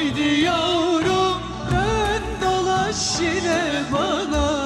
Haydi yavrum dön dolaş yine bana.